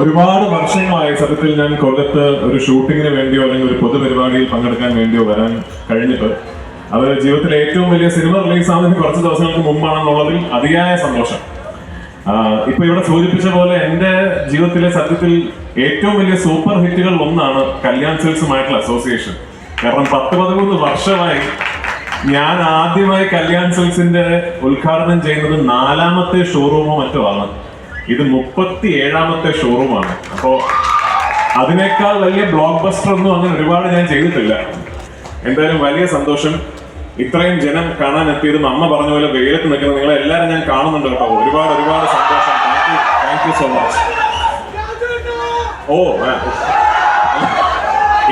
ഒരുപാട് വർഷങ്ങളായി സത്യത്തിൽ ഞാൻ കൊല്ലത്ത് ഒരു ഷൂട്ടിങ്ങിന് വേണ്ടിയോ അല്ലെങ്കിൽ ഒരു പൊതുപരിപാടിയിൽ പങ്കെടുക്കാൻ വേണ്ടിയോ വരാൻ കഴിഞ്ഞിട്ട് അത് ജീവിതത്തിലെ ഏറ്റവും വലിയ സിനിമ റിലീസ് ആവുന്നതിന് കുറച്ച് ദിവസങ്ങൾക്ക് മുമ്പാണെന്നുള്ളതിൽ അതിയായ സന്തോഷം. ഇപ്പൊ ഇവിടെ സൂചിപ്പിച്ച പോലെ എന്റെ ജീവിതത്തിലെ സത്യത്തിൽ ഏറ്റവും വലിയ സൂപ്പർ ഹിറ്റുകൾ ഒന്നാണ് കല്യാൺ സിൽസുമായിട്ടുള്ള അസോസിയേഷൻ. കാരണം പത്ത് പതിമൂന്ന് വർഷമായി ഞാൻ ആദ്യമായി കല്യാൺ സിൽസിന്റെ ഉദ്ഘാടനം ചെയ്യുന്നത് നാലാമത്തെ ഷോറൂമോ മറ്റോ ആണ്. ഇത് മുപ്പത്തി ഏഴാമത്തെ ഷോറൂമാണ്. അപ്പോ അതിനേക്കാൾ വലിയ ബ്ലോക്ക് ബസ്റ്റർ ഒന്നും അങ്ങനെ ഒരുപാട് ഞാൻ ചെയ്തിട്ടില്ല. എന്തായാലും വലിയ സന്തോഷം. ഇത്രയും ജനം കാണാൻ എത്തിയതും അമ്മ പറഞ്ഞ പോലെ വെയിലത്ത് നിൽക്കുന്നത് നിങ്ങളെ എല്ലാവരും ഞാൻ കാണുന്നുണ്ട് കേട്ടോ. ഒരുപാട് ഒരുപാട് സന്തോഷം. Thank you thank you so much ഓ.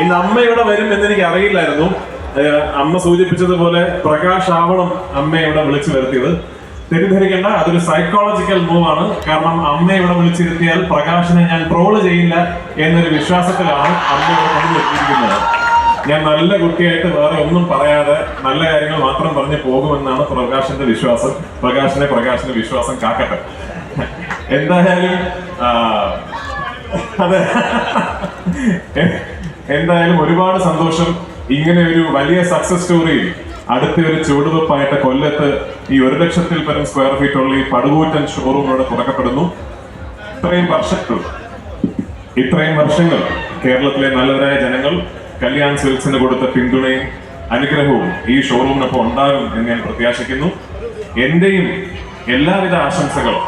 ഇന്ന് അമ്മ ഇവിടെ വരും എന്ന് എനിക്ക് അറിയില്ലായിരുന്നു. അമ്മ സൂചിപ്പിച്ചതുപോലെ പ്രകാശ് ആവണം അമ്മയെ ഇവിടെ വിളിച്ചു വരുത്തിയത്. തെറ്റിദ്ധരിക്കേണ്ട അതൊരു സൈക്കോളജിക്കൽ മൂവ് ആണ്. കാരണം അമ്മ ഇവിടെ വിളിച്ചിരുത്തിയാൽ പ്രകാശിനെ ഞാൻ ട്രോൾ ചെയ്യില്ല എന്നൊരു വിശ്വാസത്തിലാണ് അമ്മ ഇവിടെ ഞാൻ നല്ല കുട്ടിയായിട്ട് വേറെ ഒന്നും പറയാതെ നല്ല കാര്യങ്ങൾ മാത്രം പറഞ്ഞ് പോകുമെന്നാണ് പ്രകാശന്റെ വിശ്വാസം. പ്രകാശനെ പ്രകാശന്റെ വിശ്വാസം കാക്കട്ടെ. എന്തായാലും അതെ. എന്തായാലും ഒരുപാട് സന്തോഷം. ഇങ്ങനെ ഒരു വലിയ സക്സസ് സ്റ്റോറി അടുത്ത ഒരു ചുവടുവെപ്പായിട്ട് കൊല്ലത്ത് ഈ ഒരു ലക്ഷത്തിൽ പരം സ്ക്വയർ ഫീറ്റ് ഉള്ള ഈ പടുകൂറ്റൻ ഷോറൂം ഇവിടെ തുറക്കപ്പെടുന്നു. ഇത്രയും വർഷങ്ങൾ ഇത്രയും വർഷങ്ങൾ കേരളത്തിലെ നല്ലവരായ ജനങ്ങൾ കല്യാൺ സിൽസിന് കൊടുത്ത പിന്തുണയും അനുഗ്രഹവും ഈ ഷോറൂമിനൊപ്പം ഉണ്ടാകും എന്ന് ഞാൻ പ്രത്യാശിക്കുന്നു. എന്റെയും എല്ലാവിധ ആശംസകളും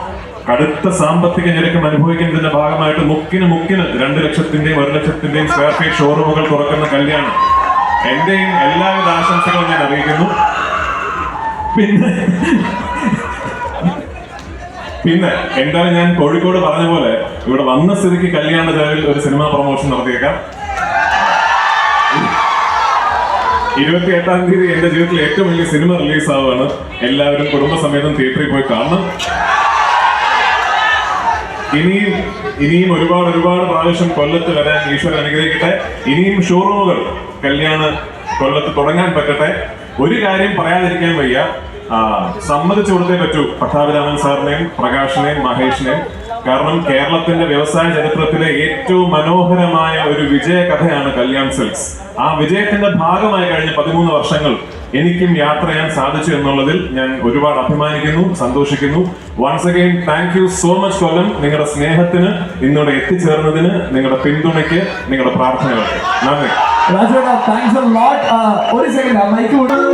കടുത്ത സാമ്പത്തിക ഞെരുക്കം അനുഭവിക്കുന്നതിന്റെ ഭാഗമായിട്ട് മുക്കിന് മുക്കിന് രണ്ട് ലക്ഷത്തിന്റെയും ഒരു ലക്ഷത്തിന്റെയും സ്ക്വയർ ഫീറ്റ് ഷോറൂമുകൾ തുറക്കുന്ന കല്യാണം എന്റെയും എല്ലാവിധ ആശംസകളും ഞാൻ അറിയിക്കുന്നു. പിന്നെ പിന്നെ എന്തായാലും ഞാൻ കോഴിക്കോട് പറഞ്ഞ പോലെ ഇവിടെ വന്ന സ്ഥിതിക്ക് കല്യാണ ചെലവിൽ ഒരു സിനിമാ പ്രൊമോഷൻ നടത്തിയേക്കാം. ഇരുപത്തി എട്ടാം തീയതി എന്റെ ജീവിതത്തിൽ ഏറ്റവും വലിയ സിനിമ റിലീസ് ആവുകയാണ്. എല്ലാവരും കുടുംബസമേതം തിയേറ്ററിൽ പോയി കാണണം. ഇനിയും ഇനിയും ഒരുപാട് ഒരുപാട് പ്രാവശ്യം കൊല്ലത്ത് വരാൻ ഈശ്വരൻ അനുഗ്രഹിക്കട്ടെ. ഇനിയും ഷോറൂമുകൾ കല്യാണ കൊല്ലത്ത് തുടങ്ങാൻ പറ്റട്ടെ. ഒരു കാര്യം പറയാതിരിക്കാൻ വയ്യ. സമ്മതിച്ചു കൊടുത്തേ പറ്റൂ. പട്ടാഭിരാമൻ സാറിനെയും പ്രകാശിനെയും മഹേഷിനെയും. കാരണം കേരളത്തിന്റെ വ്യവസായ ചരിത്രത്തിലെ ഏറ്റവും മനോഹരമായ ഒരു വിജയ കഥയാണ് കല്യാൺ സിൽക്സ്. ആ വിജയത്തിന്റെ ഭാഗമായി കഴിഞ്ഞ പതിമൂന്ന് വർഷങ്ങൾ എനിക്കും യാത്ര ചെയ്യാൻ സാധിച്ചു എന്നുള്ളതിൽ ഞാൻ ഒരുപാട് അഭിമാനിക്കുന്നു സന്തോഷിക്കുന്നു. Once again thank you so much Kollam. നിങ്ങളുടെ സ്നേഹത്തിന് നിങ്ങളുടെ എത്തിച്ചേർന്നതിന് നിങ്ങളുടെ പിന്തുണയ്ക്ക് നിങ്ങളുടെ പ്രാർത്ഥനകൾക്ക്. നന്ദി. Rajiva, uh, thanks a lot. Uh, one second, I'm like, you're too.